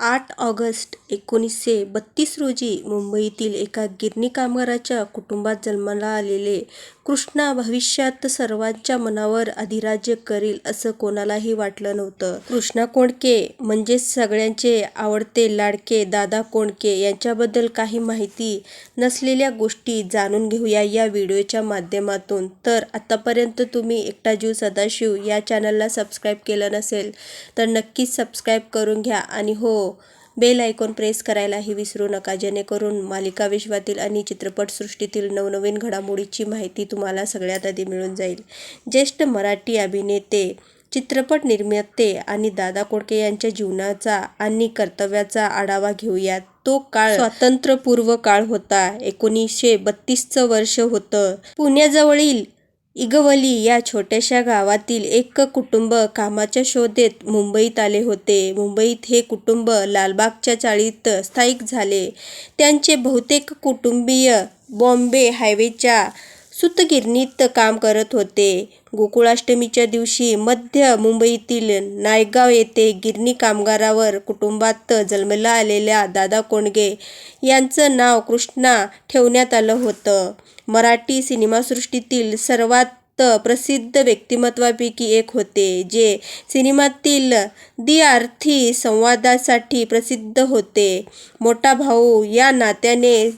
आठ ऑगस्ट एकोणीसशे बत्तीस रोजी मुंबईतील एका गिरणी कामगाराच्या कुटुंबात जन्माला आलेले कृष्णा भविष्यात सर्वांच्या मनावर अधिराज्य करील असं कोणालाही वाटलं नव्हतं. कृष्णा कोंडके म्हणजेच सगळ्यांचे आवडते लाडके दादा कोंडके यांच्याबद्दल काही माहिती नसलेल्या गोष्टी जाणून घेऊया या व्हिडिओच्या माध्यमातून. तर आतापर्यंत तुम्ही एकटा जीव सदाशिव या चॅनलला सबस्क्राईब केलं नसेल तर नक्कीच सबस्क्राईब करून घ्या आणि हो बेल आयकॉन प्रेस करायलाही विसरू नका जेणेकरून मालिका विश्वातील आणि चित्रपटसृष्टीतील नवनवीन घडामोडीची माहिती तुम्हाला सगळ्यात आधी मिळून जाईल. ज्येष्ठ मराठी अभिनेते, चित्रपट निर्माते आणि दादा कोडके यांच्या जीवनाचा आणि कर्तव्याचा आढावा घेऊयात तो काळ स्वातंत्र्यपूर्व काळ होता. एकोणीसशे बत्तीसचं वर्ष होतं. पुण्याजवळील इगवली या छोट्याशा गावातील एक कुटुंब कामाच्या शोधेत मुंबईत आले होते. मुंबईत हे कुटुंब लालबागच्या चाळीत स्थायिक झाले. त्यांचे बहुतेक कुटुंबीय बॉम्बे हायवेच्या सुतगिरणीत काम करत होते. गोकुळाष्टमीच्या दिवशी मध्य मुंबईतील नायगाव येथे गिरणी कामगारावर कुटुंबात जन्मला आलेल्या दादा कोंडगे यांचं नाव कृष्णा ठेवण्यात आलं होतं. मराठी सिनेमासृष्टीतील सर्वात प्रसिद्ध व्यक्तिमत्वापैकी एक होते, जे सिनेमातील द्विअर्थी संवादासाठी प्रसिद्ध होते. मोठा भाऊ या नात्याने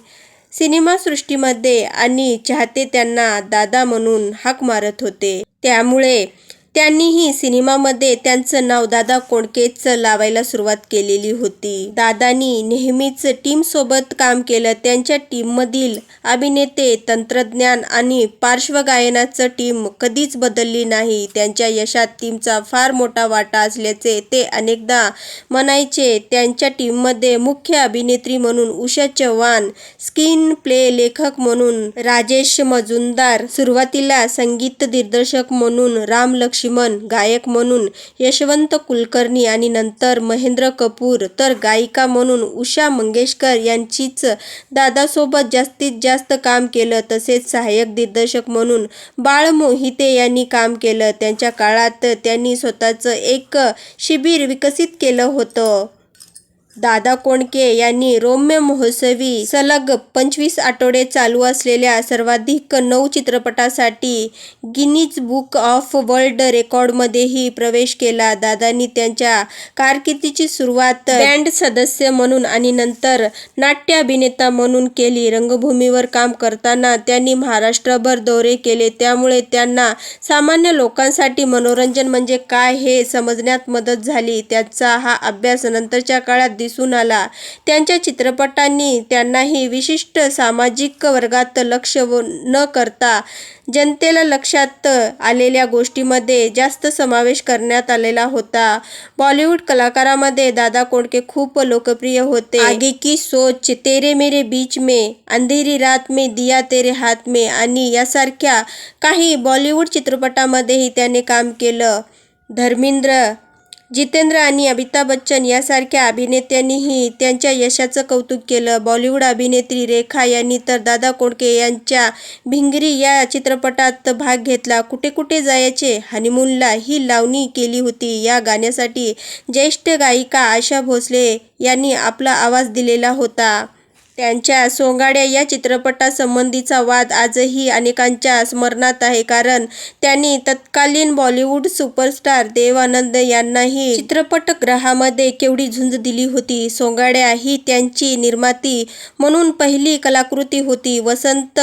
सिनेमासृष्टीमध्ये आणि चाहते त्यांना दादा म्हणून हाक मारत होते. त्यामुळे त्यांनीही सिनेमामध्ये त्यांचं नाव दादा कोंडकेच लावायला सुरुवात केलेली होती. दादांनी नेहमीच टीमसोबत काम केलं. त्यांच्या टीममधील अभिनेते, तंत्रज्ञान आणि पार्श्वगायनाचं टीम कधीच बदलली नाही. त्यांच्या यशात टीमचा फार मोठा वाटा असल्याचे ते अनेकदा म्हणायचे. त्यांच्या टीममध्ये मुख्य अभिनेत्री म्हणून उषा चव्हाण, स्क्रीनप्ले लेखक म्हणून राजेश मजुमदार, सुरुवातीला संगीत दिग्दर्शक म्हणून राम लक्ष्मण, गायक म्हणून यशवंत कुलकर्णी आणि नंतर महेंद्र कपूर तर गायिका म्हणून उषा मंगेशकर यांचीच दादासोबत जास्तीत जास्त काम केलं. तसेच सहाय्यक दिग्दर्शक म्हणून बाळ मोहिते यांनी काम केलं. त्यांच्या काळात त्यांनी स्वतःचं एक शिबिर विकसित केलं होतं. दादा कोंडके यांनी रौम्य महोत्सवी सलग पंचवीस आठवडे चालू असलेल्या सर्वाधिक नऊ चित्रपटासाठी गिनीज बुक ऑफ वर्ल्ड रेकॉर्डमध्येही प्रवेश केला. दादांनी त्यांच्या कारकिर्दीची सुरुवात बँड सदस्य म्हणून आणि नंतर नाट्य अभिनेता म्हणून केली. रंगभूमीवर काम करताना त्यांनी महाराष्ट्रभर दौरे केले. त्यामुळे त्यांना सामान्य लोकांसाठी मनोरंजन म्हणजे काय हे समजण्यात मदत झाली. त्याचा हा अभ्यास नंतरच्या काळात दिसून आला. त्यांच्या चित्रपटांनी त्यांनाही विशिष्ट सामाजिक वर्गात लक्ष्य न करता जनतेला लक्षात आलेल्या गोष्टींमध्ये जास्त समावेश करण्यात आलेला होता. बॉलिवूड कलाकारामध्ये दादा कोंडके खूप लोकप्रिय होते. आगे की सोच, तेरे मेरे बीच में, अंधेरी रात में दिया तेरे हात में आणि यासारख्या काही बॉलिवूड चित्रपटामध्येही त्याने काम केलं. धर्मेंद्र, जितेंद्र आणि अमिताभ बच्चन यांसारख्या अभिनेत्यांनीही त्यांच्या यशाचं कौतुक केलं. बॉलिवूड अभिनेत्री रेखा यांनी तर दादा कोंडके यांच्या भिंगरी या चित्रपटात भाग घेतला. कुठे कुठे जायचे हनीमूनला ही लावणी केली होती. या गाण्यासाठी ज्येष्ठ गायिका आशा भोसले यांनी आपला आवाज दिलेला होता. त्यांच्या सोंगाड्या या चित्रपटासंबंधीचा वाद आजही अनेकांच्या स्मरणात आहे. कारण त्यांनी तत्कालीन बॉलिवूड सुपरस्टार देवानंद यांनाही चित्रपटगृहामध्ये केवढी झुंज दिली होती. सोंगाड्या ही त्यांची निर्माती म्हणून पहिली कलाकृती होती. वसंत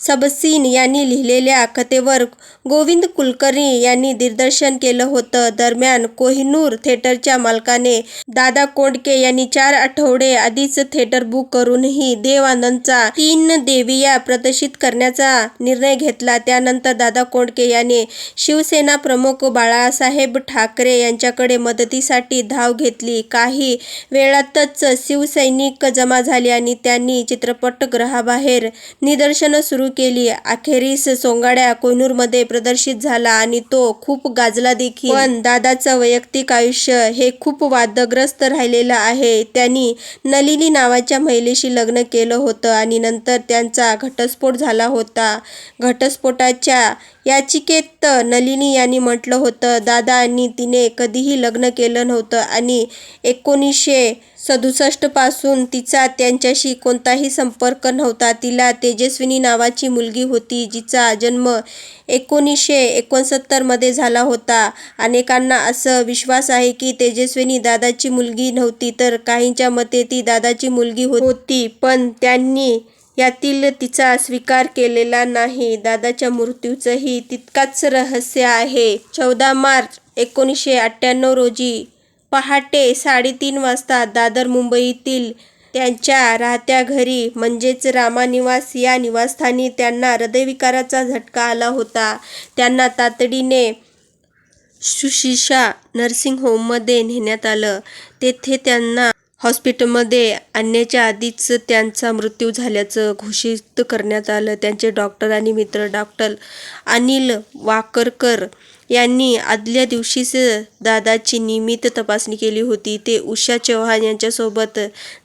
सबसीन यांनी लिहिलेल्या कथेवर गोविंद कुलकर्णी यांनी दिग्दर्शन केलं होतं. दरम्यान कोहिनूर थिएटरच्या मालकाने दादा कोंडके यांनी चार आठवडे आधीच थिएटर बुक करून देव आनंदचा तीन देविया प्रदर्शित करण्याचा निर्णय घेतला. त्यानंतर दादा कोंडके यांनी शिवसेनाप्रमुख बाळासाहेब ठाकरे यांच्याकडे मदतीसाठी धाव घेतली. काही वेळातच शिवसैनिक जमा झाले आणि त्यांनी चित्रपटगृहाबाहेर निदर्शनं सुरू केली. अखेरीस सोंगाड्या कोहिनूरमध्ये प्रदर्शित झाला आणि तो खूप गाजला देखील. पण दादाचं वैयक्तिक आयुष्य हे खूप वादग्रस्त राहिलेलं आहे. त्यांनी नलिनी नावाच्या महिलेशी लग्न केलं होतं आणि नंतर त्यांचा घटस्फोट झाला होता. घटस्फोटाच्या याचिकेत नलिनी यांनी म्हटलं होतं दादा आणि तिने कधीही लग्न केलं नव्हतं आणि एकोणीसशे सदुसष्टपासून तिचा त्यांच्याशी कोणताही संपर्क नव्हता. तिला तेजस्विनी नावाची मुलगी होती जिचा जन्म एकोणीसशे एकोणसत्तरमध्ये झाला होता. अनेकांना असं विश्वास आहे की तेजस्विनी दादाची मुलगी नव्हती तर काहींच्या मते ती दादाची मुलगी होती पण त्यांनी यातील तिचा स्वीकार केलेला नाही. दादाच्या मृत्यूचंही तितकाच रहस्य आहे. चौदा मार्च एकोणीसशे अठ्ठ्याण्णव रोजी पहाटे साडेतीन वाजता दादर मुंबईतील त्यांच्या राहत्या घरी म्हणजेच रामानिवास या निवासस्थानी त्यांना हृदयविकाराचा झटका आला होता. त्यांना तातडीने सुशिषा नर्सिंग होममध्ये नेण्यात आलं. तेथे त्यांना हॉस्पिटलमध्ये आणण्याच्या आधीच त्यांचा मृत्यू झाल्याचं घोषित करण्यात आलं. त्यांचे डॉक्टर आणि मित्र डॉक्टर अनिल वाकरकर यांनी आदल्या दिवशीच दादाची नियमित तपासणी केली होती. ते उषा चव्हाण यांच्यासोबत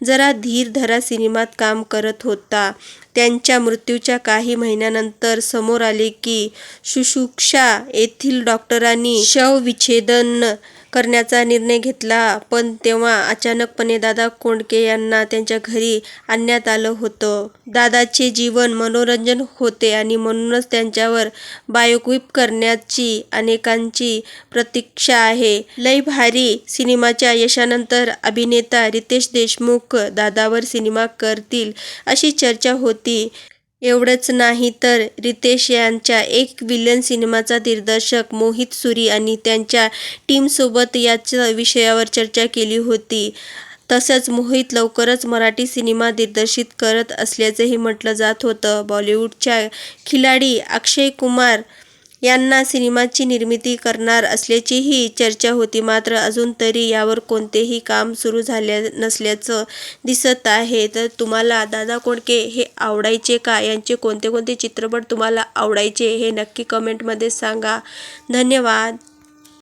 जरा धीर धरा सिनेमात काम करत होता. त्यांच्या मृत्यूच्या काही महिन्यानंतर समोर आले की सुशुक्षा येथील डॉक्टरांनी शवविच्छेदन करण्याचा निर्णय घेतला. पण तेव्हा अचानकपणे दादा कोंडके यांना त्यांच्या घरी आणण्यात आलं होतं. दादाचे जीवन मनोरंजन होते आणि म्हणूनच त्यांच्यावर बायोक्विप करण्याची अनेकांची प्रतीक्षा आहे. लय भारी सिनेमाच्या यशानंतर अभिनेता रितेश देशमुख दादावर सिनेमा करतील अशी चर्चा होती. एवढंच नाही तर रितेश यांच्या एक विलन सिनेमाचा दिग्दर्शक मोहित सुरी आणि त्यांच्या टीमसोबत याच विषयावर चर्चा केली होती. तसंच मोहित लवकरच मराठी सिनेमा दिग्दर्शित करत असल्याचंही म्हटलं जात होतं. बॉलिवूडच्या खिलाडी अक्षय कुमार यांना सिनेमाची निर्मिती करणार असल्याचीही चर्चा होती. मात्र अजून तरी यावर कोणतेही काम सुरू झाले नसल्याचं दिसत आहे. तर तुम्हाला दादा कोंडके हे आवडायचे का? यांचे कोणते कोणते चित्रपट तुम्हाला आवडायचे हे नक्की कमेंटमध्ये सांगा. धन्यवाद.